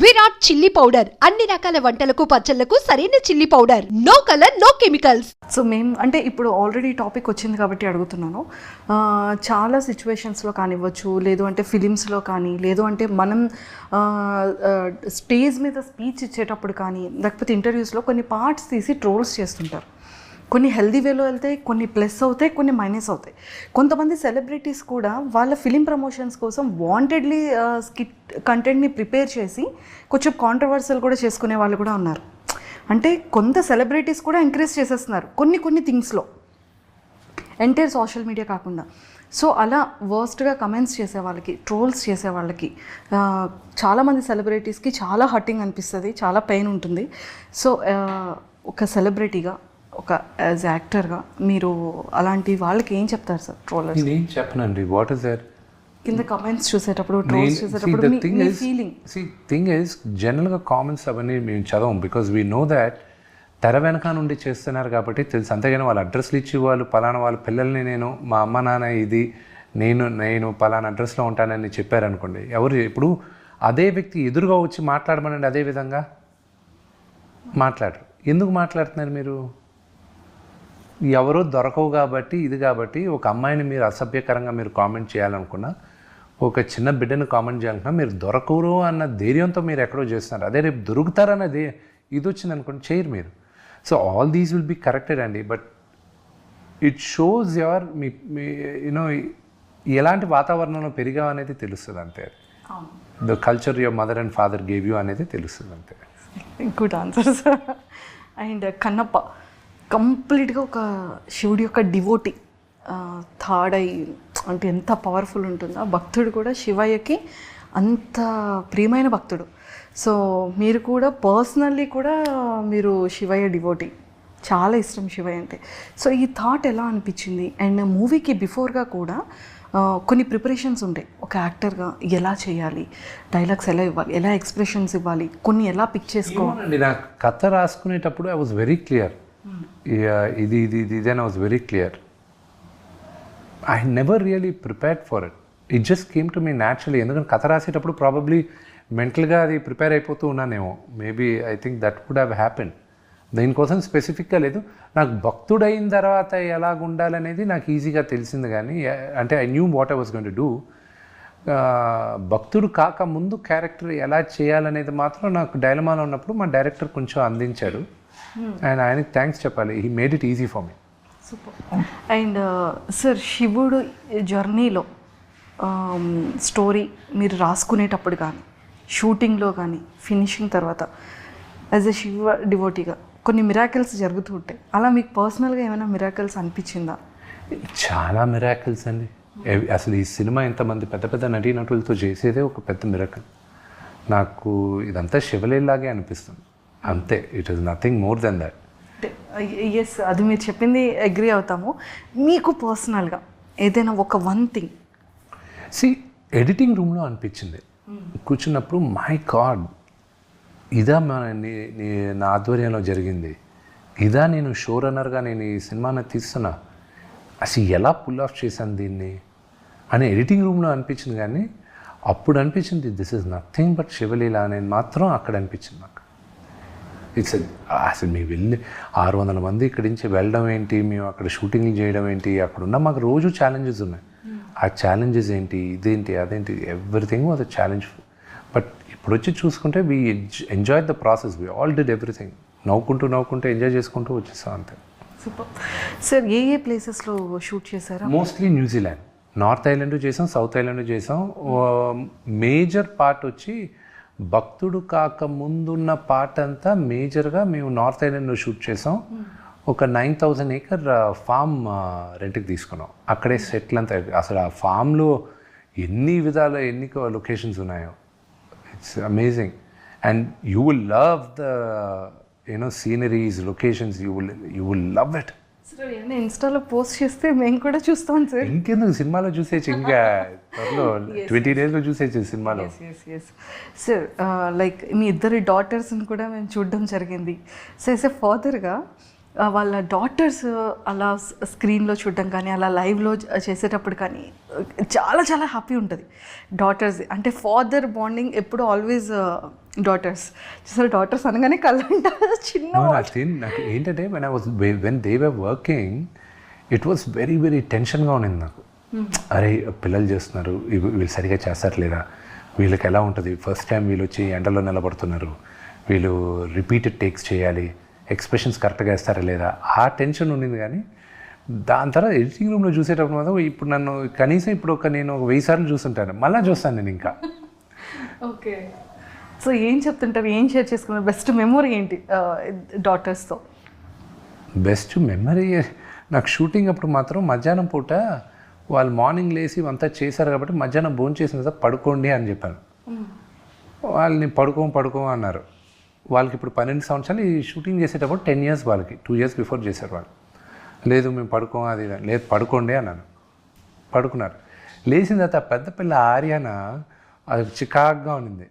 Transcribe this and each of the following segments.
Virat chilli powder. అన్ని రకాల వంటలకు పచ్చళ్ళకు సరైన chilli powder. No colour no chemicals. So మేము అంటే ఇప్పుడు ఆల్రెడీ టాపిక్ వచ్చింది కాబట్టి అడుగుతున్నాను. చాలా సిచ్యువేషన్స్లో కానివ్వచ్చు లేదు అంటే ఫిలిమ్స్లో కానీ లేదు అంటే మనం స్టేజ్ మీద స్పీచ్ ఇచ్చేటప్పుడు కానీ లేకపోతే ఇంటర్వ్యూస్లో కొన్ని పార్ట్స్ తీసి ట్రోల్స్ చేస్తుంటారు. కొన్ని హెల్దీ వేలో వెళ్తాయి కొన్ని ప్లస్ అవుతాయి కొన్ని మైనస్ అవుతాయి. కొంతమంది సెలబ్రిటీస్ కూడా వాళ్ళ ఫిలిం ప్రమోషన్స్ కోసం వాంటెడ్లీ స్కిట్ కంటెంట్ని ప్రిపేర్ చేసి కొంచెం కాంట్రవర్సల్ కూడా చేసుకునే వాళ్ళు కూడా ఉన్నారు. అంటే కొంత సెలబ్రిటీస్ కూడా ఎంకరేజ్ చేసేస్తున్నారు కొన్ని కొన్ని థింగ్స్లో ఎంటైర్ సోషల్ మీడియా కాకుండా. సో అలా వర్స్ట్గా కమెంట్స్ చేసే వాళ్ళకి ట్రోల్స్ చేసే వాళ్ళకి చాలామంది సెలబ్రిటీస్కి చాలా హర్టింగ్ అనిపిస్తుంది చాలా పెయిన్ ఉంటుంది. సో ఒక సెలబ్రిటీగా ఒక యాజ్ యాక్టర్గా మీరు అలాంటి వాళ్ళకి ఏం చెప్తారు సార్ ట్రోలర్స్? నేనేం చెప్పనండి. వాట్ ఇస్ దర్ కింద కమెంట్స్ చూసేటప్పుడు ట్రోల్స్ చూసేటప్పుడు మీ- మీ ఫీలింగ్ సి థింగ్ ఇస్ జనరల్గా కామెంట్స్ అవన్నీ మేము చదవం బికాజ్ వీ నో దాట్ తెర వెనక నుండి చేస్తున్నారు కాబట్టి తెలుసు. అంతేగాని వాళ్ళ అడ్రస్లు ఇచ్చి వాళ్ళు పలానా వాళ్ళ పిల్లల్ని నేను మా అమ్మ నాన్న ఇది నేను నేను పలానా అడ్రస్లో ఉంటానని చెప్పారనుకోండి. ఎవరు ఇప్పుడు అదే వ్యక్తి ఎదురుగా వచ్చి మాట్లాడమనండి అదే విధంగా? మాట్లాడరు. ఎందుకు మాట్లాడుతున్నారు మీరు? ఎవరో దొరకవు కాబట్టి ఇది కాబట్టి ఒక అమ్మాయిని మీరు అసభ్యకరంగా మీరు కామెంట్ చేయాలనుకున్నా ఒక చిన్న బిడ్డను కామెంట్ చేయాలనుకున్నా మీరు దొరకరు అన్న ధైర్యంతో మీరు ఎక్కడో చేస్తున్నారు. అదే రేపు దొరుకుతారన్నది ఇది వచ్చింది అనుకోండి చేయరు మీరు. So all these will be corrected అండి. బట్ ఇట్ షోస్ యువర్ మీ యూనో ఎలాంటి వాతావరణంలో పెరిగావు అనేది తెలుస్తుంది అంతే. The culture your mother and father gave you అనేది తెలుస్తుంది అంతే. Good answer sir and Kannappa. కంప్లీట్గా ఒక శివుడి యొక్క డివోటి థర్డ్ ఐ అంటే ఎంత పవర్ఫుల్ ఉంటుందో ఆ భక్తుడు కూడా శివయ్యకి అంత ప్రియమైన భక్తుడు. సో మీరు కూడా పర్సనల్లీ కూడా మీరు శివయ్య డివోటి. చాలా ఇష్టం శివయ్య అంటే. సో ఈ థాట్ ఎలా అనిపించింది? అండ్ మూవీకి బిఫోర్గా కూడా కొన్ని ప్రిపరేషన్స్ ఉంటాయి ఒక యాక్టర్గా ఎలా చేయాలి? డైలాగ్స్ ఎలా ఇవ్వాలి? ఎలా ఎక్స్ప్రెషన్స్ ఇవ్వాలి? కొన్ని ఎలా పిక్ చేసుకోవాలి? నాకు కథ రాసుకునేటప్పుడు ఐ వాజ్ వెరీ క్లియర్. ఇది ఇది ఇది ఇది అని was very clear I never really prepared for it it just came to me naturally ఎందుకంటే కథ రాసేటప్పుడు ప్రాబబ్లీ మెంటల్గా అది ప్రిపేర్ అయిపోతూ ఉన్నానేమో. Maybe I think that would have happen దీనికోసం స్పెసిఫిక్గా లేదు. నాకు భక్తుడైన తర్వాత ఎలాగ ఉండాలనేది నాకు ఈజీగా తెలిసింది కానీ అంటే I knew what I was gonna do భక్తుడు కాక ముందు క్యారెక్టర్ ఎలా చేయాలనేది మాత్రం నాకు డైలమాలో ఉన్నప్పుడు మా డైరెక్టర్ కొంచెం అందించాడు. అండ్ ఆయనకి థ్యాంక్స్ చెప్పాలి. He made it easy for me super and sir శివుడు జర్నీలో స్టోరీ మీరు రాసుకునేటప్పుడు కానీ షూటింగ్లో కానీ ఫినిషింగ్ తర్వాత యాజ్ ఎ శివ డివోటీగా కొన్ని మిరాకిల్స్ జరుగుతూ ఉంటాయి. అలా మీకు పర్సనల్గా ఏమైనా మిరాకిల్స్ అనిపించిందా? చాలా మిరాకిల్స్ అండి. అసలు ఈ సినిమా ఎంతమంది పెద్ద పెద్ద నటీనటులతో చేసేదే ఒక పెద్ద మిరాకిల్ నాకు ఇదంతా శివలీలాగే అనిపిస్తుంది. అంతే. It is nothing more than that yes అది మీరు చెప్పింది అగ్రి అవుతాము. మీకు పర్సనల్గా ఏదైనా ఒక వన్ థింగ్ సి ఎడిటింగ్ రూమ్లో అనిపించింది. కూర్చున్నప్పుడు మై గాడ్ ఇదా మన నా ఆధ్వర్యంలో జరిగింది. ఇదా నేను షో రన్నర్గా నేను ఈ సినిమాని తీస్తున్నా. అసలు ఎలా పుల్ ఆఫ్ చేశాను దీన్ని? అని ఎడిటింగ్ రూమ్లో అనిపించింది కానీ అప్పుడు అనిపించింది this is nothing but Shivaleela అనేది మాత్రం అక్కడ అనిపించింది నాకు. ఇట్స్ అసలు మేము వెళ్ళి ఆరు వందల మంది ఇక్కడి నుంచి వెళ్ళడం ఏంటి? మేము అక్కడ షూటింగ్లు చేయడం ఏంటి? అక్కడ ఉన్న మాకు రోజు ఛాలెంజెస్ ఉన్నాయి. ఆ ఛాలెంజెస్ ఏంటి? ఇదేంటి? అదేంటి? Everything was a challenge but ఇప్పుడు వచ్చి చూసుకుంటే we enjoy the process we all did everything నవ్వుకుంటూ నవ్వుకుంటూ ఎంజాయ్ చేసుకుంటూ వచ్చేస్తాం అంతే. సూపర్. సార్ ఏ ఏ ప్లేసెస్లో షూట్ చేశారా? Mostly New Zealand north island చేసాం సౌత్ ఐలాండ్ చేసాం మేజర్ పార్ట్ వచ్చి భక్తుడు కాక ముందున్న పార్ట్ అంతా మేజర్గా మేము నార్త్ ఐలాండ్లో షూట్ చేసాం. ఒక నైన్ థౌజండ్ ఏకర్ ఫామ్ రెంట్కి తీసుకున్నాం. అక్కడే సెటిల్ అంతా అసలు ఆ ఫామ్లో ఎన్ని విధాల ఎన్ని లొకేషన్స్ ఉన్నాయో. It's amazing and you will love the you know sceneries locations you will you will love it sir ఏమైనా ఇన్స్టాలో పోస్ట్ చేస్తే మేము కూడా చూస్తాం సార్ ఇంకెందుకు? సినిమాలో చూసేచ్చు ఇంకా. త్వరలో ట్వంటీ డేస్లో చూసేచ్చు సినిమాలో. సార్ లైక్ మీ ఇద్దరి డాటర్స్ని కూడా మేము చూడడం జరిగింది. సో ఎస్ ఎ ఫాదర్గా వాళ్ళ డాటర్స్ అలా స్క్రీన్లో చూడడం కానీ అలా లైవ్లో చేసేటప్పుడు కానీ చాలా చాలా హ్యాపీ ఉంటుంది. డాటర్స్ అంటే ఫాదర్ బాండింగ్ ఎప్పుడు ఆల్వేస్ డాటర్స్ చూసారు డాటర్స్ అనగానే కళ్ళంట చిన్న నాకు ఏంటంటే when I was when they were working it was very very టెన్షన్గా ఉండింది నాకు. అరే పిల్లలు చేస్తున్నారు వీళ్ళు సరిగా చేస్తారలేదా వీళ్ళకి ఎలా ఉంటుంది? ఫస్ట్ టైం వీళ్ళు వచ్చి ఎండలో నిలబడుతున్నారు. వీళ్ళు రిపీటెడ్ టేక్స్ చేయాలి. ఎక్స్ప్రెషన్స్ కరెక్ట్గా వేస్తారా లేదా? ఆ టెన్షన్ ఉండింది కానీ దాని తర్వాత ఎడిటింగ్ రూమ్లో చూసేటప్పుడు మాత్రం ఇప్పుడు నన్ను కనీసం ఇప్పుడు ఒక నేను ఒక వెయ్యి సార్లు చూస్తుంటాను. మళ్ళీ చూస్తాను నేను ఇంకా. ఓకే. సో ఏం చెప్తుంటారు? ఏం షేర్ చేసుకున్నారు? బెస్ట్ మెమొరీ ఏంటి? డాటర్స్తో బెస్ట్ మెమరీ నాకు షూటింగ్ అప్పుడు మాత్రం మధ్యాహ్నం పూట వాళ్ళు మార్నింగ్ లేసి అంతా చేశారు కాబట్టి మధ్యాహ్నం భోజనం చేసిన తర్వాత పడుకోండి అని చెప్పాను వాళ్ళని పడుకోం పడుకోం అన్నారు. వాళ్ళకి ఇప్పుడు పన్నెండు సంవత్సరాలు ఈ షూటింగ్ చేసేటప్పుడు టెన్ ఇయర్స్ వాళ్ళకి టూ ఇయర్స్ బిఫోర్ చేశారు వాళ్ళు. లేదు మేము పడుకోం అది లేదు పడుకోండి అన్నాను. పడుకున్నారు. లేచిన తర్వాత పెద్ద పిల్ల ఆర్యాన అది చికాక్గా ఉండింది.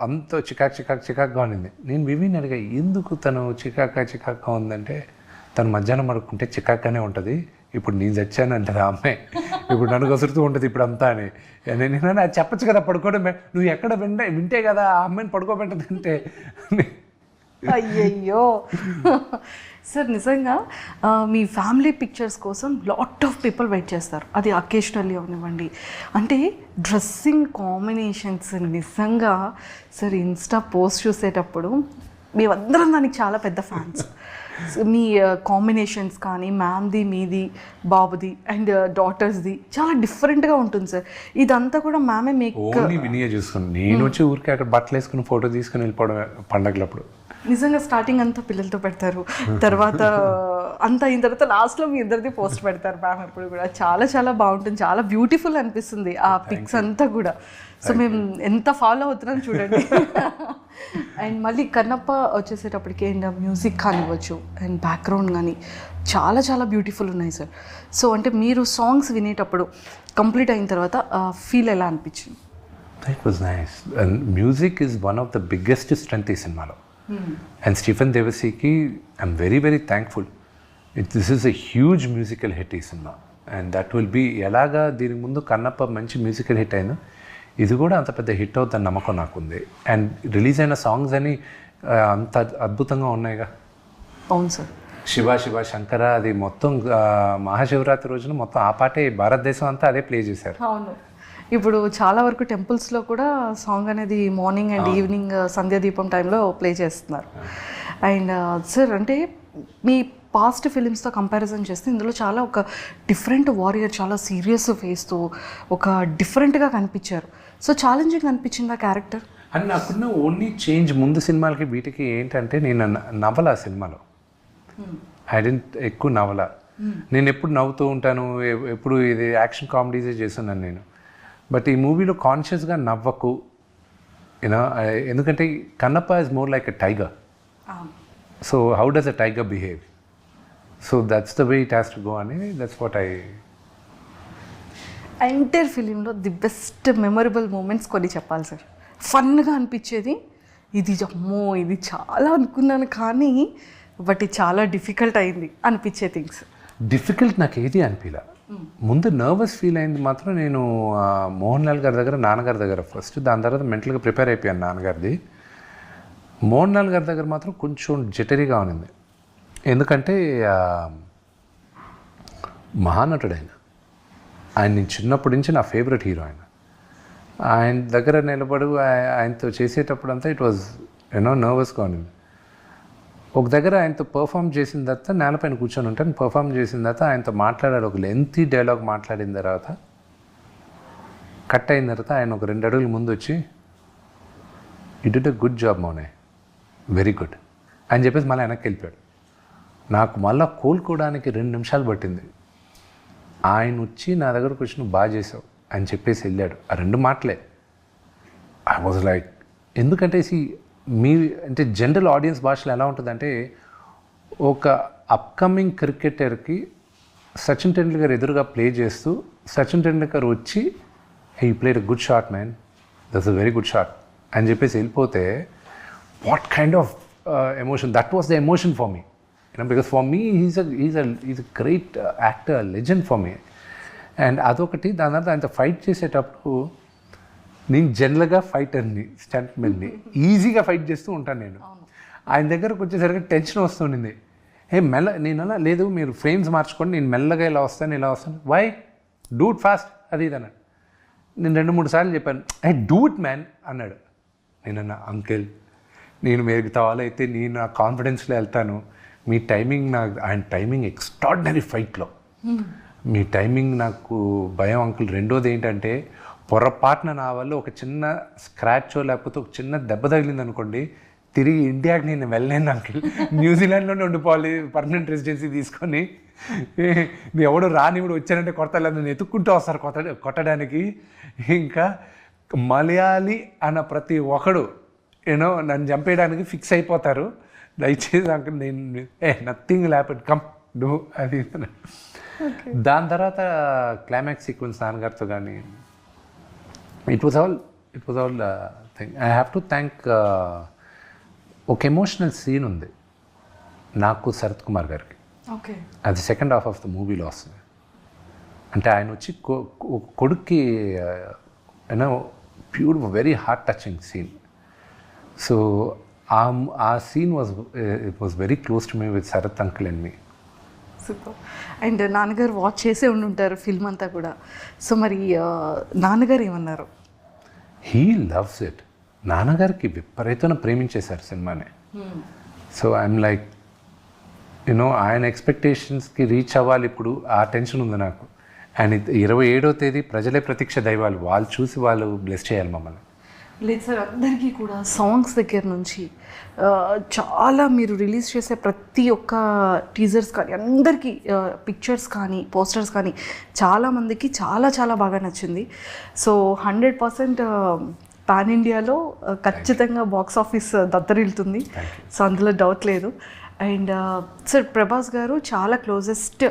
అంత చికాక్ చికాక్ చికాక్గా ఉండింది. నేను వివిని అడిగా ఎందుకు తను చికాక్గా చికాక్గా ఉందంటే తను మధ్యాహ్నం పడుకుంటే చికాక్గానే ఉంటుంది. ఇప్పుడు నేను చచ్చాను అంటారు అమ్మాయి ఇప్పుడు నన్ను కసురుతూ ఉంటుంది ఇప్పుడు అంతా అని. నేను అది చెప్పచ్చు కదా పడుకోవడం నువ్వు ఎక్కడ వింటే వింటే కదా ఆ అమ్మాయిని పడుకోబెట్టదు అంటే అయ్యయ్యో. సార్ నిజంగా మీ ఫ్యామిలీ పిక్చర్స్ కోసం లాట్ ఆఫ్ పీపుల్ వెయిట్ చేస్తారు. అది అకేషనల్లీ అవనివ్వండి. అంటే డ్రెస్సింగ్ కాంబినేషన్స్ నిజంగా సార్ ఇన్స్టా పోస్ట్ చూసేటప్పుడు మేమందరం దానికి చాలా పెద్ద ఫ్యాన్స్. మీ కాంబినేషన్స్ కానీ మ్యామ్ది మీది బాబుది అండ్ డాటర్స్ది చాలా డిఫరెంట్గా ఉంటుంది సార్ ఇదంతా కూడా మ్యామే మేక్ ఓన్లీ వినియే చూసుకుని నేను వచ్చి ఊరికే అక్కడ బట్టలు వేసుకుని ఫోటో తీసుకుని వెళ్ళిపోవడం పండగలప్పుడు. నిజంగా స్టార్టింగ్ అంతా పిల్లలతో పెడతారు. తర్వాత అంతా అయిన తర్వాత లాస్ట్లో మీ ఇద్దరిది పోస్ట్ పెడతారు మ్యామ్ ఎప్పుడు కూడా. చాలా చాలా బాగుంటుంది. చాలా బ్యూటిఫుల్ అనిపిస్తుంది ఆ పిక్స్ అంతా కూడా. సో మేము ఎంత ఫాలో అవుతున్నాం చూడండి. అండ్ మళ్ళీ కన్నప్ప వచ్చేసేటప్పటికి అండ్ మ్యూజిక్ కానివ్వచ్చు అండ్ బ్యాక్గ్రౌండ్ కానీ చాలా చాలా బ్యూటిఫుల్ ఉన్నాయి సార్ సో అంటే మీరు సాంగ్స్ వినేటప్పుడు కంప్లీట్ అయిన తర్వాత ఫీల్ ఎలా అనిపించింది? That was nice and music is one of the biggest strength ఈ సినిమాలో. And Stephen దేవసీకి I'm very very thankful it this is a huge musical hit ఈ సినిమా అండ్ దట్ విల్ బీ ఎలాగా దీనికి ముందు కన్నప్ప మంచి మ్యూజికల్ హిట్ అయిందో ఇది కూడా అంత పెద్ద హిట్ అవుతుందని నమ్మకం నాకుంది. అండ్ రిలీజ్ అయిన సాంగ్స్ అని అంత అద్భుతంగా ఉన్నాయిగా. అవును సార్. శివ శివ శంకర అది మొత్తం మహాశివరాత్రి రోజున మొత్తం ఆ పాటే భారతదేశం అంతా అదే ప్లే చేశారు. అవును. ఇప్పుడు చాలా వరకు టెంపుల్స్లో కూడా సాంగ్ అనేది మార్నింగ్ అండ్ ఈవినింగ్ సంధ్యా దీపం టైంలో ప్లే చేస్తున్నారు. అండ్ సార్ అంటే మీ పాస్ట్ ఫిలిమ్స్తో కంపారిజన్ చేస్తే ఇందులో చాలా ఒక డిఫరెంట్ వారియర్ చాలా సీరియస్ ఫేస్తో ఒక డిఫరెంట్గా కనిపించారు. సో ఛాలెంజింగ్ అనిపించింది ఆ క్యారెక్టర్ అని నాకున్న ఓన్లీ చేంజ్ ముందు సినిమాలకి వీటికి ఏంటంటే నేను న- నవ్వల ఆ సినిమాలో ఐ డెంట్ ఎక్కువ నవ్వల నేను ఎప్పుడు నవ్వుతూ ఉంటాను ఎప్పుడు ఇది యాక్షన్ కామెడీసే చేస్తున్నాను నేను. బట్ ఈ మూవీలో కాన్షియస్గా నవ్వకు యూనో ఎందుకంటే Kannappa is more like a tiger so how does a tiger behave so that's the way it has to go అని దట్స్ వాట్ ఐ ఎంటైర్ ఫిలింలో ది బెస్ట్ మెమొరబుల్ మూమెంట్స్ కొన్ని చెప్పాలి సార్ ఫన్గా అనిపించేది ఇది అమ్మో ఇది చాలా అనుకున్నాను కానీ బట్ ఇది చాలా డిఫికల్ట్ అయింది అనిపించే థింగ్స్ డిఫికల్ట్ నాకు ఏది అనిపించలే ముందు నర్వస్ ఫీల్ అయింది మాత్రం నేను మోహన్ లాల్ గారి దగ్గర నాన్నగారి దగ్గర ఫస్ట్ దాని తర్వాత మెంటల్గా ప్రిపేర్ అయిపోయాను నాన్నగారిది. మోహన్ లాల్ గారి దగ్గర మాత్రం కొంచెం జటరీగా ఉన్నింది. ఎందుకంటే మహానటుడు ఆయన ఆయన నేను చిన్నప్పటి నుంచి నా ఫేవరెట్ హీరో ఆయన. ఆయన దగ్గర నిలబడు ఆయనతో చేసేటప్పుడు అంతా ఇట్ వాజ్ యూనో నర్వస్గా ఉన్నింది. ఒక దగ్గర ఆయనతో పర్ఫామ్ చేసిన తర్వాత నేలపైన కూర్చొని ఉంటాను. పర్ఫామ్ చేసిన తర్వాత ఆయనతో మాట్లాడాడు. ఒక లెంతీ డైలాగ్ మాట్లాడిన తర్వాత కట్ అయిన తర్వాత ఆయన ఒక రెండు అడుగులు ముందు వచ్చి it did a good job మౌనే very good అని చెప్పేసి మళ్ళీ వెనక్కి వెళ్ళిపోయాడు. నాకు మళ్ళీ కోలుకోవడానికి రెండు నిమిషాలు పట్టింది. ఆయన వచ్చి నా దగ్గరకు వచ్చి నువ్వు బాగా చేసావు అని చెప్పేసి వెళ్ళాడు. ఆ రెండు మాటలే. ఐ వాజ్ లైక్ ఎందుకంటే సి మీ అంటే జనరల్ ఆడియన్స్ భాషలో ఎలా ఉంటుందంటే ఒక అప్కమింగ్ క్రికెటర్కి సచిన్ టెండూల్కర్ ఎదురుగా ప్లే చేస్తూ సచిన్ టెండూల్కర్ వచ్చి ఈ played good shot man that's a very good shot అని చెప్పేసి వెళ్ళిపోతే what kind of emotion that was the emotion for me because for me for he's he's a great a legend for me and అదొకటి దాని తర్వాత ఆయనతో fight చేసేటప్పుడు నేను జనరల్గా ఫైటర్ని స్టంట్మెన్ని ఈజీగా ఫైట్ చేస్తూ ఉంటాను నేను. ఆయన దగ్గరకు వచ్చేసరికి టెన్షన్ వస్తుండింది ఏ మెల్ల నేను అలా లేదు మీరు ఫ్రేమ్స్ మార్చుకోండి నేను మెల్లగా ఇలా వస్తాను ఇలా వస్తాను. వై డూట్ ఫాస్ట్ అది ఇది అన్నాడు. నేను రెండు మూడు సార్లు చెప్పాను. ఐ డూట్ మ్యాన్ అన్నాడు. నేనన్నా అంకిల్ నేను వాళ్ళు అయితే నేను నా కాన్ఫిడెన్స్లో వెళ్తాను. మీ టైమింగ్ నాకు ఆయన టైమింగ్ ఎక్స్ట్రాడినరీ ఫైట్లో. మీ టైమింగ్ నాకు భయం అంకుల్. రెండోది ఏంటంటే పొరపాటున నా వల్ల ఒక చిన్న స్క్రాచో లేకపోతే ఒక చిన్న దెబ్బ తగిలింది అనుకోండి తిరిగి ఇండియాకి నేను వెళ్ళలేను అంకుల్. న్యూజిలాండ్లోనే ఉండిపోవాలి పర్మనెంట్ రెసిడెన్సీ తీసుకొని. ఎవడు రానివుడు వచ్చానంటే కొడతలేదు నన్ను ఎత్తుక్కుంటూ వస్తారు కొట్ట కొట్టడానికి. ఇంకా మలయాళీ అన్న ప్రతి ఒక్కడు యూనో నన్ను చంపేయడానికి ఫిక్స్ అయిపోతారు. దయచేసి అంకుల్ నేను ఏ నథింగ్ ల్యాపెడ్ కమ్ డూ అది. దాని తర్వాత క్లైమాక్స్ సీక్వెన్స్ నాన్నగారితో కానీ it was all it was all thing I have to thank ఒక ఎమోషనల్ సీన్ ఉంది. నాకు శరత్ కుమార్ గారికి. ఓకే అది సెకండ్ హాఫ్ ఆఫ్ ద మూవీలో వస్తుంది. అంటే ఆయన వచ్చి కొడుక్కి you know pure very heart touching scene so ఆ ఆ scene was it was very close to me with Sarath uncle and me super and నాన్నగారు వాచ్ చేసే ఉండి ఉంటారు ఫిల్మ్ అంతా కూడా. సో మరి ఆ, నాన్నగారు ఏమన్నారు? హీ లవ్స్ ఇట్ నాన్నగారికి విపరీతమైన ప్రేమించేశారు సినిమాని. సో ఐఎమ్ లైక్ యూనో ఆయన ఎక్స్పెక్టేషన్స్కి రీచ్ అవ్వాలి ఇప్పుడు. ఆ టెన్షన్ ఉంది నాకు. అండ్ ఇరవై ఏడో తేదీ ప్రజలే ప్రతీక్ష దైవాలు. వాళ్ళు చూసి వాళ్ళు బ్లెస్ చేయాలి మమ్మల్ని. లేదు సార్ అందరికీ కూడా సాంగ్స్ దగ్గర నుంచి చాలా మీరు రిలీజ్ చేసే ప్రతి ఒక్క టీజర్స్ కానీ అందరికీ పిక్చర్స్ కానీ పోస్టర్స్ కానీ చాలామందికి చాలా చాలా బాగా నచ్చింది. సో హండ్రెడ్ పర్సెంట్ పాన్ ఇండియాలో ఖచ్చితంగా బాక్స్ ఆఫీస్ దత్తరిల్లుతుంది సో అందులో డౌట్ లేదు. అండ్ సార్ ప్రభాస్ గారు చాలా క్లోజెస్ట్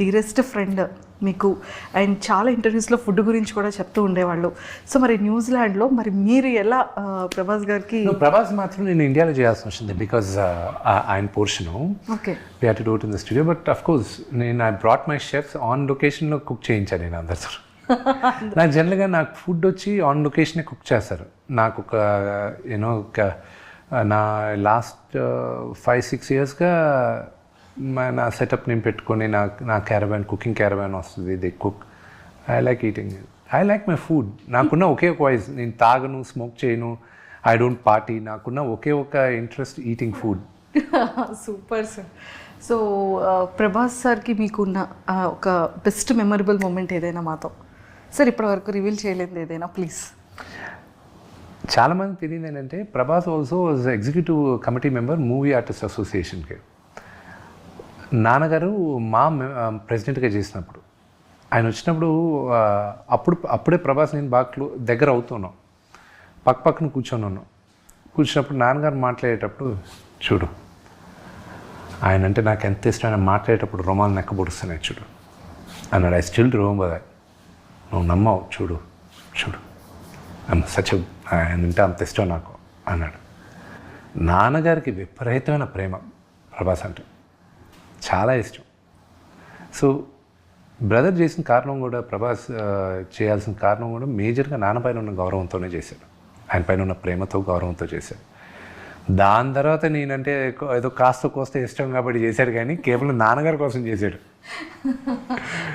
డీరెస్ట్ ఫ్రెండ్ మీకు అండ్ చాలా ఇంటర్వ్యూస్లో ఫుడ్ గురించి కూడా చెప్తూ ఉండేవాళ్ళు. సో మరి న్యూజిలాండ్లో మరి మీరు ఎలా ప్రభాస్ గారికి ప్రభాస్ మాత్రం నేను ఇండియాలో చేయాల్సి వచ్చింది బికాజ్ ఆయన portion. Okay. We to do in the studio but of course నేను I brought my chefs on లొకేషన్లో కుక్ చేయించాను నేను అందరితో. నాకు జనరల్గా నాకు ఫుడ్ వచ్చి ఆన్ లొకేషనే కుక్ చేస్తారు. నాకు ఒక యూనో ఒక నా లాస్ట్ ఫైవ్ సిక్స్ ఇయర్స్గా నా సెటప్ నేను పెట్టుకొని నా నా క్యారవాన్ కుకింగ్ క్యారవాన్ వస్తుంది they cook I like eating I like my food నాకున్న ఒకే ఒక వాయిస్. నేను తాగను స్మోక్ చేయను ఐ డోంట్ పార్టీ నాకున్న ఒకే ఒక interest eating food super sir so Prabhas సార్కి మీకున్న ఒక బెస్ట్ మెమరబుల్ మూమెంట్ ఏదైనా మాతో? సార్ ఇప్పటివరకు రివీల్ చేయలేదు ఏదైనా ప్లీజ్ చాలా మంది తెలియదు ఏంటంటే Prabhas also was executive committee member movie artist అసోసియేషన్కి నాన్నగారు మా ప్రెసిడెంట్గా చేసినప్పుడు. ఆయన వచ్చినప్పుడు అప్పుడు అప్పుడే ప్రభాస్ నేను బాగా దగ్గర అవుతున్నాం. పక్క పక్కన కూర్చొని ఉన్నాం. కూర్చున్నప్పుడు నాన్నగారు మాట్లాడేటప్పుడు చూడు ఆయన అంటే నాకు ఎంత ఇష్టం ఆయన మాట్లాడేటప్పుడు రుమాలు నెక్కబొడుస్తున్నాయి చూడు. అన్నాడు ఐ స్టిల్ రిమెంబర్ దట్. నువ్వు నమ్మవు చూడు చూడు. సచ్ ఆయన అంటే అంత ఇష్టం నాకు అన్నాడు. నాన్నగారికి విపరీతమైన ప్రేమ ప్రభాస్ అంటే. చాలా ఇష్టం. సో బ్రదర్ చేసిన కారణం కూడా ప్రభాస్ చేయాల్సిన కారణం కూడా మేజర్గా నాన్నపైన ఉన్న గౌరవంతోనే చేశాడు. ఆయన పైన ఉన్న ప్రేమతో గౌరవంతో చేశాడు. దాని తర్వాత నేనంటే ఏదో- కాస్త కోస్త ఇష్టం కాబట్టి చేశాడు కానీ కేవలం నాన్నగారి కోసం చేశాడు.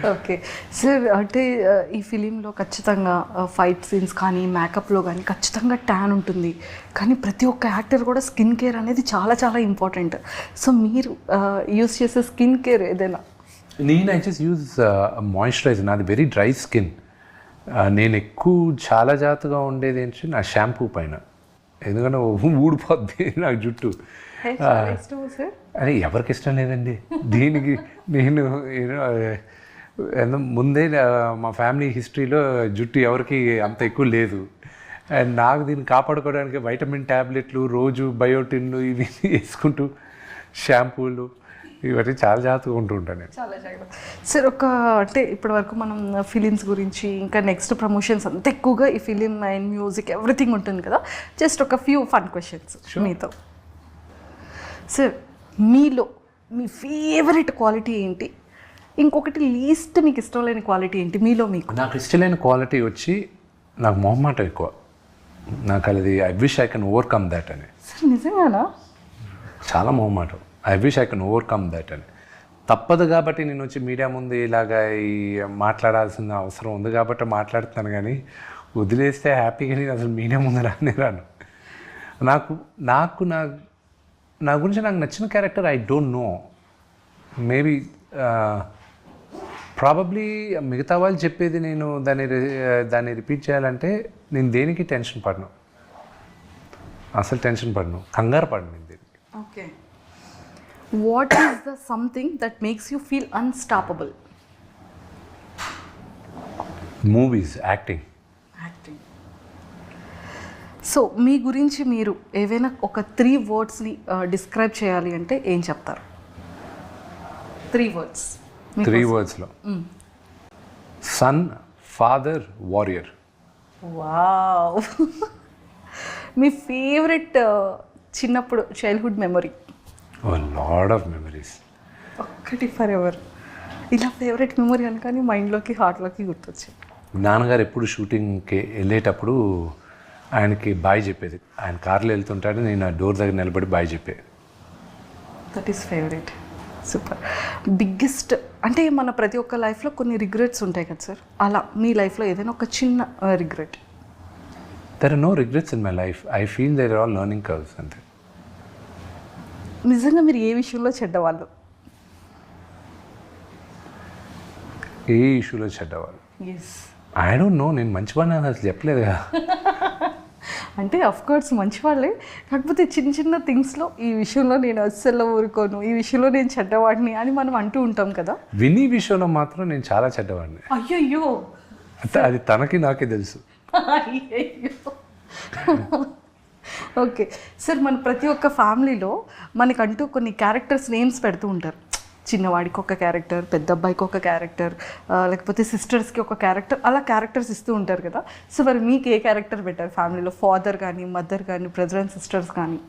ఓకే. సార్ అంటే ఈ ఫిలింలో ఖచ్చితంగా ఫైట్ సీన్స్ కానీ మేకప్లో కానీ ఖచ్చితంగా ట్యాన్ ఉంటుంది. కానీ ప్రతి ఒక్క యాక్టర్ కూడా స్కిన్ కేర్ అనేది చాలా చాలా ఇంపార్టెంట్. సో మీరు యూస్ చేసే స్కిన్ కేర్ ఏదైనా? నేను ఐ జస్ట్ యూజ్ మాయిశ్చరైజర్. నాది వెరీ డ్రై స్కిన్. నేను ఎక్కువ చాలా జాగ్రత్తగా ఉండేది ఏంటంటే నా షాంపూ పైన. ఎందుకంటే ఊడిపోద్ది నాకు జుట్టు. అరే ఎవరికి ఇష్టం లేదండి? దీనికి నేను ముందే మా ఫ్యామిలీ హిస్టరీలో జుట్టు ఎవరికి అంత ఎక్కువ లేదు. అండ్ నాకు దీన్ని కాపాడుకోవడానికి వైటమిన్ ట్యాబ్లెట్లు రోజు బయోటిన్లు ఇవి వేసుకుంటూ షాంపూలు ఇవన్నీ చాలా జాగ్రత్తగా ఉంటూ ఉంటాను నేను. చాలా జాగ్రత్త. సార్ ఒక అంటే ఇప్పటి వరకు మనం ఫిలిమ్స్ గురించి ఇంకా నెక్స్ట్ ప్రమోషన్స్ అంత ఎక్కువగా ఈ ఫిలిం అండ్ మ్యూజిక్ ఎవ్రీథింగ్ ఉంటుంది కదా. జస్ట్ ఒక ఫ్యూ ఫన్ క్వశ్చన్స్ మీతో. సార్ మీలో మీ ఫేవరెట్ క్వాలిటీ ఏంటి? ఇంకొకటి లీస్ట్ మీకు ఇష్టం లేని క్వాలిటీ ఏంటి? మీలో మీకు? నాకు ఇష్టమైన క్వాలిటీ వచ్చి నాకు మొహమాటం ఎక్కువ. నాకు అది I wish I can overcome that అని. సార్ నిజంగానా? చాలా మొహమాటం. I wish I can overcome that అని తప్పదు కాబట్టి నేను వచ్చి మీడియా ముందు ఇలాగా ఈ మాట్లాడాల్సిన అవసరం ఉంది కాబట్టి మాట్లాడుతున్నాను కానీ వదిలేస్తే హ్యాపీగా నేను అసలు మీడియా ముందు రానే రాను. నాకు నాకు నా నా గురించి నాకు నచ్చిన character I don't know maybe probably మిగతా వాళ్ళు చెప్పేది నేను దాన్ని రి- దాన్ని రిపీట్ చేయాలంటే నేను దేనికి టెన్షన్ పడను? అసలు టెన్షన్ పడను. కంగారు పడను నేను దేనికి. Okay what is the something that makes you feel unstoppable movies acting acting so మీ గురించి మీరు ఏవైనా ఒక త్రీ వర్డ్స్ని డిస్క్రైబ్ చేయాలి అంటే ఏం చెప్తారు? త్రీ వర్డ్స్ త్రీ వర్డ్స్లో సన్ ఫాదర్ వారియర్ వావ్ మీ ఫేవరెట్ చిన్నప్పుడు childhood memory lot of memories ఒక్కటి ఫర్ ఎవర్ ఇలా ఫేవరెట్ మెమరీ అనగానే మైండ్లోకి హార్ట్లోకి గుర్తొచ్చింది నాన్నగారు ఎప్పుడు షూటింగ్కి వెళ్ళేటప్పుడు ఆయనకి బాయ్ చెప్పేది. ఆయన కార్లో వెళ్తుంటాడు నేను ఆ డోర్ దగ్గర నిలబడి బాయ్ చెప్పేది. That is favourite super biggest అంటే మన ప్రతి ఒక్క లైఫ్లో కొన్ని రిగ్రెట్స్ ఉంటాయి కదా సార్ అలా మీ లైఫ్లో ఏదైనా ఒక చిన్న regret there are no regrets in my life I feel there all learning curves అంతే. నిజంగా మీరు ఏ విషయంలో చెడ్డవాళ్ళు? ఏ ఇష్యూలో చెడ్డవాళ్ళు? ఐ డోంట్ నో నేను మంచివాడిని అని అసలు చెప్పలేదు కదా. అంటే అఫ్ కోర్స్ మంచి వాళ్ళే. కాకపోతే చిన్న చిన్న థింగ్స్లో ఈ విషయంలో నేను అస్సలు ఊరుకోను. ఈ విషయంలో నేను చెడ్డవాడిని అని మనం అంటూ ఉంటాం కదా. వినీ విషయంలో మాత్రం నేను చాలా చెడ్డవాడిని. అయ్యయ్యో. అంటే అది తనకి నాకే తెలుసు. ఓకే. సార్ మన ప్రతి ఒక్క ఫ్యామిలీలో మనకంటూ కొన్ని క్యారెక్టర్స్ నేమ్స్ పెడుతూ ఉంటారు. చిన్నవాడికి ఒక క్యారెక్టర్ పెద్ద అబ్బాయికి ఒక క్యారెక్టర్ లేకపోతే సిస్టర్స్కి ఒక క్యారెక్టర్ అలా క్యారెక్టర్స్ ఇస్తూ ఉంటారు కదా. సో మరి మీకు ఏ క్యారెక్టర్ పెట్టారు ఫ్యామిలీలో? ఫాదర్ కానీ మదర్ కానీ బ్రదర్ అండ్ సిస్టర్స్ కానీ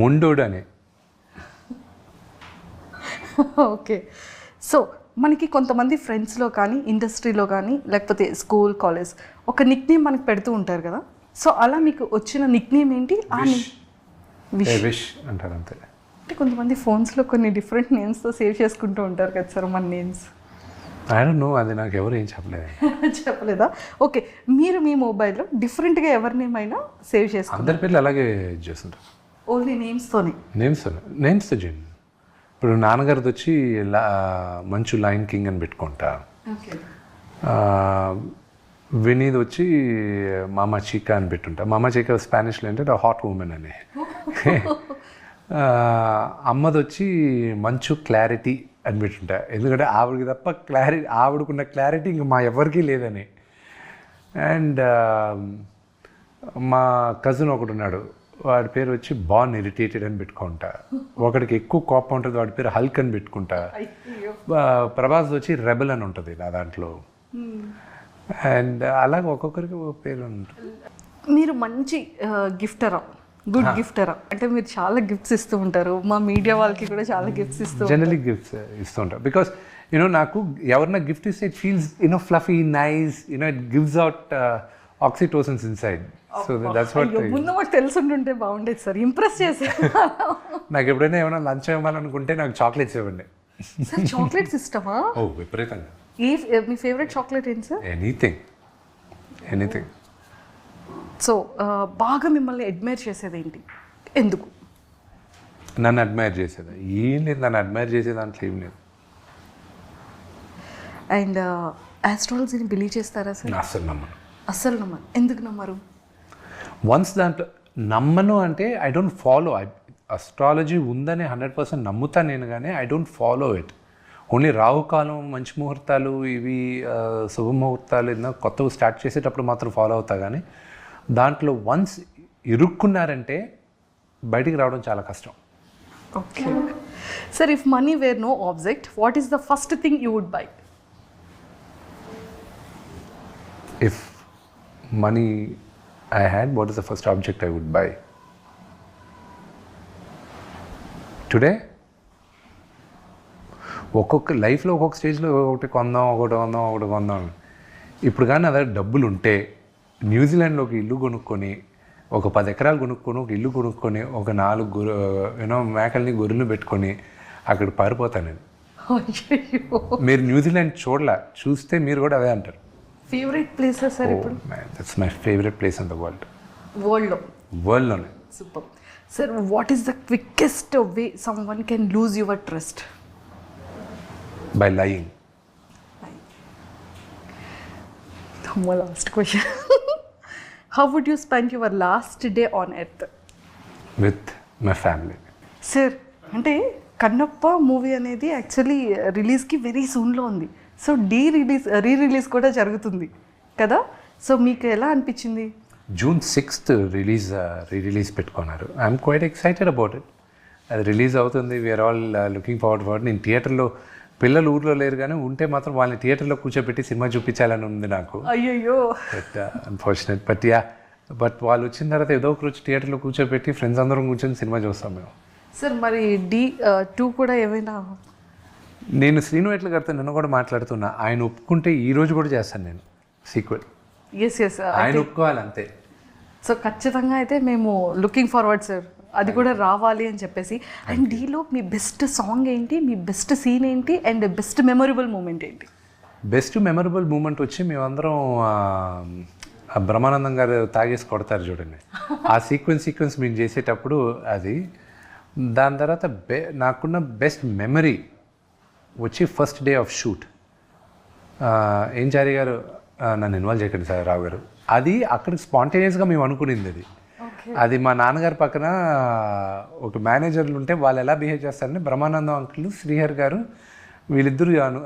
మొండోడు అని ఓకే. సో మనకి కొంతమంది ఫ్రెండ్స్లో కానీ ఇండస్ట్రీలో కానీ లేకపోతే స్కూల్ కాలేజ్ ఒక నిక్ నేమ్ మనకు పెడుతూ ఉంటారు కదా. సో అలా మీకు వచ్చిన నిక్ నేమ్ ఏంటి? ఆ విష్ అంటారు అంతే. అంటే కొంతమంది ఫోన్స్లో కొన్ని డిఫరెంట్ నేమ్స్తో సేవ్ చేసుకుంటూ ఉంటారు కదా సార్ మన నేమ్స్ ఐ డోంట్ నో అది నాకు ఎవరు ఏం చెప్పలేదు. చెప్పలేదా? ఓకే మీరు మీ మొబైల్లో డిఫరెంట్గా ఎవరి నేమ్ అయినా సేవ్ చేసుకుంటారు. అందరి పేర్లు అలాగే చేస్తుంటారు. ఓన్లీ నేమ్స్తోనే నేమ్స్ నేమ్స్ జన్. ఇప్పుడు నాన్నగారిది వచ్చి లా- మంచు లైన్ కింగ్ అని పెట్టుకుంటా. వినీది వచ్చి మామా చీకా అని పెట్టుంటా. మామా చీకా స్పానిష్లో ఏంటంటే హాట్ ఉమెన్ అని. అమ్మది వచ్చి మంచు క్లారిటీ అని పెట్టుంటా. ఎందుకంటే ఆవిడకి తప్ప క్లారిటీ ఆవిడకున్న క్లారిటీ ఇంక మా ఎవరికీ లేదని. అండ్ మా కజిన్ ఒకడు ఉన్నాడు. వాడి పేరు వచ్చి బాన్ ఇరిటేటెడ్ అని పెట్టుకుంటా. ఒకడికి ఎక్కువ కోపం ఉంటుంది వాడి పేరు హల్క్ అని పెట్టుకుంటా. ప్రభాస్ వచ్చి రెబల్ అని ఉంటుంది నా దాంట్లో. అండ్ అలాగే ఒక్కొక్కరికి ఒక పేరు ఉంటుంది. మీరు మంచి గిఫ్టరా? గుడ్ గిఫ్టరా? అంటే మీరు చాలా గిఫ్ట్స్ ఇస్తూ ఉంటారు. మా మీడియా వాళ్ళకి కూడా చాలా గిఫ్ట్స్ ఇస్తూ జనరలీ గిఫ్ట్స్ ఇస్తుంటా బికాస్ యూనో నాకు ఎవరన్నా గిఫ్ట్ ఇస్తే it feels you know fluffy nice you know it gives out oxytocins inside so that's what ముందు మాకు తెలుసుంటుంటే బాగుండేది సార్. ఇంప్రెస్ చేసే నాకు ఎప్పుడైనా ఏమైనా లంచ్ ఇవ్వాలనుకుంటే నాకు చాక్లెట్స్ ఇవ్వండి. చాక్లెట్స్ ఇష్టమా? ఓ విపరీతంగా. ఏ మీ ఫేవరెట్ చాక్లెట్ ఏంటి సార్ ఎనీథింగ్ ఎనీథింగ్ సో బాగా మిమ్మల్ని అడ్మైర్ చేసేది ఏంటి ఎందుకు? నన్ను అడ్మైర్ చేసేది? ఏం లేదు నన్ను అడ్మైర్ చేసే దాంట్లో ఏం లేదు. అండ్ ఆస్ట్రాలజీని బిలీవ్ చేస్తారా సార్ అస్సలు నమ్మను. అస్సలు నమ్మరు ఎందుకు నమ్మరు? వన్స్ దాంట్లో నమ్మను అంటే ఐ డోంట్ ఫాలో అస్ట్రాలజీ ఉందని హండ్రెడ్ పర్సెంట్ నమ్ముతా నేను కానీ I don't follow it only రాహుకాలం మంచి ముహూర్తాలు ఇవి శుభముహూర్తాలు ఏదైనా కొత్తవి స్టార్ట్ చేసేటప్పుడు మాత్రం ఫాలో అవుతా కానీ దాంట్లో వన్స్ ఇరుక్కున్నారంటే బయటికి రావడం చాలా కష్టం. Okay. Sir if money were no object what is the first thing you would buy if money I had, what is the first object I would buy? Today, ఒక్కొక్క లైఫ్లో ఒక్కొక్క స్టేజ్లో ఒకటి కొందాం ఒకటి కొందాం ఒకటి కొందాం. ఇప్పుడు కానీ అదే డబ్బులు ఉంటే న్యూజిలాండ్లో ఒక ఇల్లు కొనుక్కొని ఒక పది ఎకరాలు కొనుక్కొని ఒక ఇల్లు కొనుక్కొని ఒక నాలుగు గొర్రె యూనో మేకల్ని గొర్రెలు పెట్టుకొని అక్కడ పారిపోతాను నేను. మీరు న్యూజిలాండ్ చూడలా చూస్తే మీరు కూడా అదే అంటారు. ఫేవరెట్ ప్లేసెస్ సార్ ఇప్పుడు? That's my favourite place in the world వరల్డ్లో వరల్డ్లోనే super sir what is the quickest way someone can lose your trust by lying last question how would you spend your last day on earth with my family sir అంటే Kannappa movie అనేది actually రిలీజ్కి very సూన్లో ఉంది so the release re release కూడా జరుగుతుంది కదా? So మీకు ఎలా అనిపించింది? June sixth release re release పెట్టుకున్నారు. I'm quite excited about it అది రిలీజ్ అవుతుంది. We're all looking forward forward నేను థియేటర్లో పిల్లలు ఊర్లో లేరు కానీ ఉంటే మాత్రం వాళ్ళని థియేటర్లో కూర్చోబెట్టి సినిమా చూపించాలని ఉంది నాకు. అయ్యయ్యో. But unfortunate but yeah but వాళ్ళు వచ్చిన తర్వాత ఏదో ఒక రోజు థియేటర్లో కూర్చోబెట్టి ఫ్రెండ్స్ అందరం కూర్చొని సినిమా చూస్తాం మేము. సార్ మరి డి టూ కూడా ఏమైనా? నేను శ్రీను ఎట్ల గారితో నిన్న కూడా మాట్లాడుతున్నా. ఆయన ఒప్పుకుంటే ఈ రోజు కూడా చేస్తాను నేను. సీక్వెల్ ఎస్ ఎస్ ఆయన ఒప్పుకోవాలి అంతే. సో ఖచ్చితంగా అయితే మేము లుకింగ్ ఫార్వర్డ్ సార్ అది కూడా రావాలి అని చెప్పేసి. అండ్ డీలో మీ బెస్ట్ సాంగ్ ఏంటి? మీ బెస్ట్ సీన్ ఏంటి? అండ్ బెస్ట్ మెమొరబుల్ మూమెంట్ ఏంటి? బెస్ట్ మెమరబుల్ మూమెంట్ వచ్చి మేమందరం బ్రహ్మానందం గారు తాగేసి కొడతారు చూడండి. ఆ సీక్వెన్స్ సీక్వెన్స్ మేము చేసేటప్పుడు అది దాని తర్వాత బె నాకున్న బెస్ట్ మెమరీ వచ్చి ఫస్ట్ డే ఆఫ్ షూట్. ఏం చారి గారు నన్ను ఇన్వాల్వ్ చేయకండి సార్ రావు గారు. అది అక్కడ స్పాంటేనియస్గా మేము అనుకునింది అది. అది మా నాన్నగారి పక్కన ఒక మేనేజర్లు ఉంటే వాళ్ళు ఎలా బిహేవ్ చేస్తారంటే బ్రహ్మానందం అంకుల్ శ్రీహర్ గారు వీళ్ళిద్దరు అను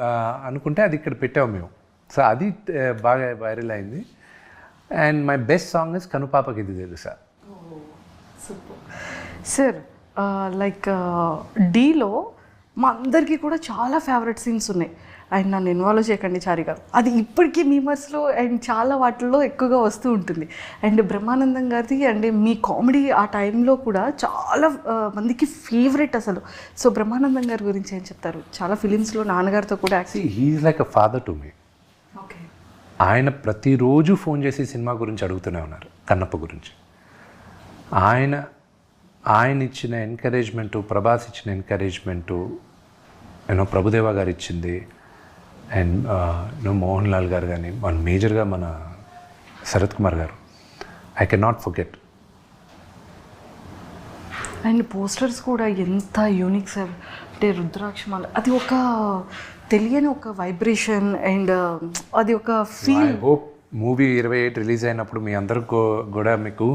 అనుకుంటే అది ఇక్కడ పెట్టాము మేము. సో అది బాగా వైరల్ అయింది. And my best song is కనుపాపకి ఇది తెలుసా సార్. లైక్ డీలో మా అందరికీ కూడా చాలా ఫేవరెట్ సీన్స్ ఉన్నాయి. అండ్ నన్ను ఇన్వాల్వ్ చేయకండి చారి గారు అది ఇప్పటికీ మీమర్స్లో అండ్ చాలా వాటిల్లో ఎక్కువగా వస్తూ ఉంటుంది. అండ్ బ్రహ్మానందం గారిది అండ్ మీ కామెడీ ఆ టైంలో కూడా చాలా మందికి ఫేవరెట్ అసలు. సో బ్రహ్మానందం గారి గురించి ఏం చెప్తారు? చాలా ఫిలిమ్స్లో నాన్నగారితో కూడా he's like a father to me okay ఆయన ప్రతిరోజు ఫోన్ చేసి సినిమా గురించి అడుగుతూనే ఉన్నారు కన్నప్ప గురించి. ఆయన ఆయన ఇచ్చిన ఎంకరేజ్మెంటు ప్రభాస్ ఇచ్చిన ఎంకరేజ్మెంటు యూనో ప్రభుదేవ గారు ఇచ్చింది అండ్ మోహన్ లాల్ గారు కానీ మన మేజర్గా మన Sarath Kumar garu. I can not forget and posters కూడా ఎంత యూనిక్ సార్. అంటే రుద్రాక్షమాల అది ఒక తెలియని ఒక వైబ్రేషన్ అండ్ అది ఒక ఫీల్ హోప్ మూవీ ఇరవై ఎయిట్ రిలీజ్ అయినప్పుడు మీ అందరికి కూడా మీకు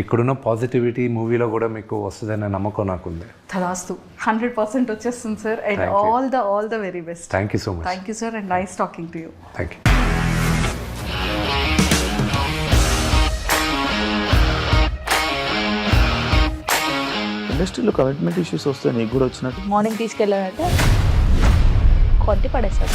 ఇక్కడున్న పాజిటివిటీ మూవీలో కూడా మీకు వస్తుందనే నమ్మకం నాకుంది. తదాస్తు. హండ్రెడ్ పర్సెంట్ వచ్చేస్తుంది sir and. All the all the very best thank you so much thank you sir and nice talking to you thank you ఇండస్ట్రీలో కమిట్మెంట్ ఇష్యూస్ వస్తే నీకు కూడా వచ్చినట్టు. మార్నింగ్ తీసుకెళ్ళాడంటే కొట్టి పడేస్తాడు